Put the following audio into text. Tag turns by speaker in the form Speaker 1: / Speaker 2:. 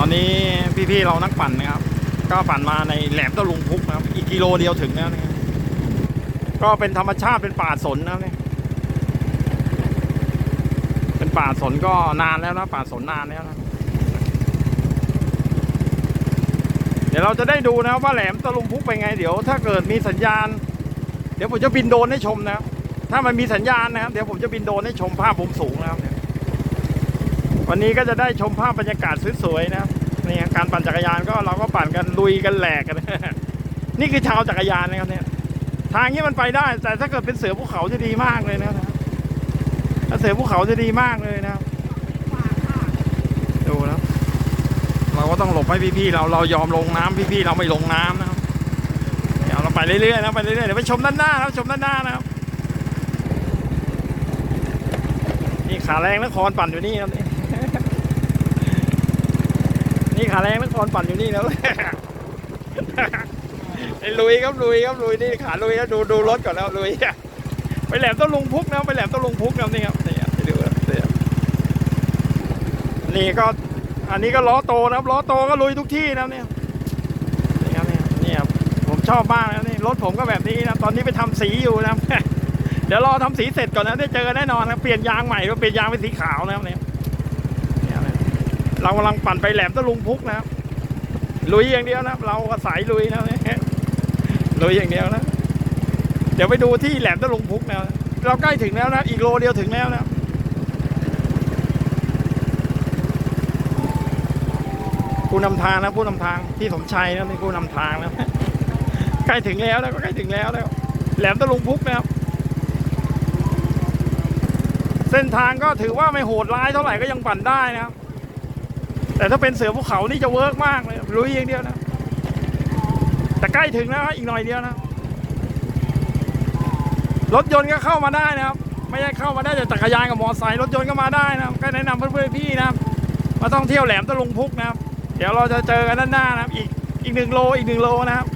Speaker 1: ตอนนี้พี่ๆเรานักปั่นนะครับ ก็ปั่นมาในแหลมตะลุงพุกนะครับ อีกกิโลเดียวถึงแล้วนะครับก็เป็นธรรมชาติเป็นป่าสนนะครับเนี่ยเป็นป่าสนก็นานแล้วนะป่าสนนานแล้วนะเดี๋ยวเราจะได้ดูนะว่าแหลมตะลุงพุกเป็นไงเดี๋ยว ถ้าเกิดมีสัญญาณ เดี๋ยวผมจะบินโดรนให้ชมนะครับถ้ามันมีสัญญาณนะครับเดี๋ยวผมจะบินโดรนให้ชมภาพมุมสูงนะครับเนี่ย วันนี้ก็จะได้ชมภาพบรรยากาศสวยๆนะครับนี่การปั่นจักรยานก็เราก็ปั่นกันลุยกันแหลกกัน นี่คือชาวจักรยานนะครับเนี่ยทางนี้มันไปได้ แต่ถ้าเกิดเป็นเสือภูเขาจะดีมากเลยนะครับถ้าเสือภูเขาจะดีมากเลยนะครับดูนะเราก็ต้องหลบให้พี่ๆเราเรายอมลงน้ำพี่ๆเราไม่ลงน้ำนะครับเดี๋ยวเราไปเรื่อยๆนะไปเรื่อยๆเดี๋ยวไปชมด้านหน้านะครับชมด้านหน้านะครับนี่ขาแรงนครปั่นอยู่นี่ครับ นี่ขาแรงมันครปั่นอยู่นี่แล้วไอ้ลุยครับลุยครับลุยนี่ขาลุยแล้วดูดูรถก่อนแล้วลุยไปแหลมต้นลุงพุกนะไปแหลมต้นลุงพุกนะนี่ครับนี่ครับไปดูครับนี่นี่ก็อันนี้ก็ล้อโตนะครับล้อโตก็ลุยทุกที่นะเนี่ยนี่ครับเนี่ยนี่ครับผมชอบมากนะนี่รถผมก็แบบนี้นะตอนนี้ไปทำสีอยู่นะเดี๋ยวรอทำสีเสร็จก่อนนะได้เจอกันแน่นอนนะเปลี่ยนยางใหม่ด้วยเปลี่ยนยางเป็นสีขาวนะครับเนี่ย เรากำลังปั่นไปแหลมตะลุงพุกนะครับ ลุยอย่างเดียวนะเราก็สายลุยนะลุยอย่างเดียวนะ เดี๋ยวไปดูที่แหลมตะลุงพุกนะเราใกล้ถึงแล้วนะ อีกโลเดียวถึงแล้วนะผู้นำทางนะผู้นำทางพี่สมชัยนะนี่ผู้นำทางนะใกล้ถึงแล้วแล้วก็ใกล้ถึงแล้วแล้วแหลมตะลุงพุกนะครับ เส้นทางก็ถือว่าไม่โหดร้ายเท่าไหร่ก็ยังปั่นได้นะครับ แต่ถ้าเป็นเสือภูเขานี่จะเวิร์กมากเลยลุยอย่างเดียวนะ แต่ใกล้ถึงแล้วอีกหน่อยเดียวนะ รถยนต์ก็เข้ามาได้นะครับ ไม่ใช่เข้ามาได้แต่จักรยานกับมอเตอร์ไซค์รถยนต์ก็มาได้นะครับก็แนะนำเพื่อนๆพี่นะครับมาต้องเที่ยวแหลมตะลุงพุกนะครับ เดี๋ยวเราจะเจอกันด้านหน้านะครับ อีกอีกหนึ่งโลอีกหนึ่งโลนะครับ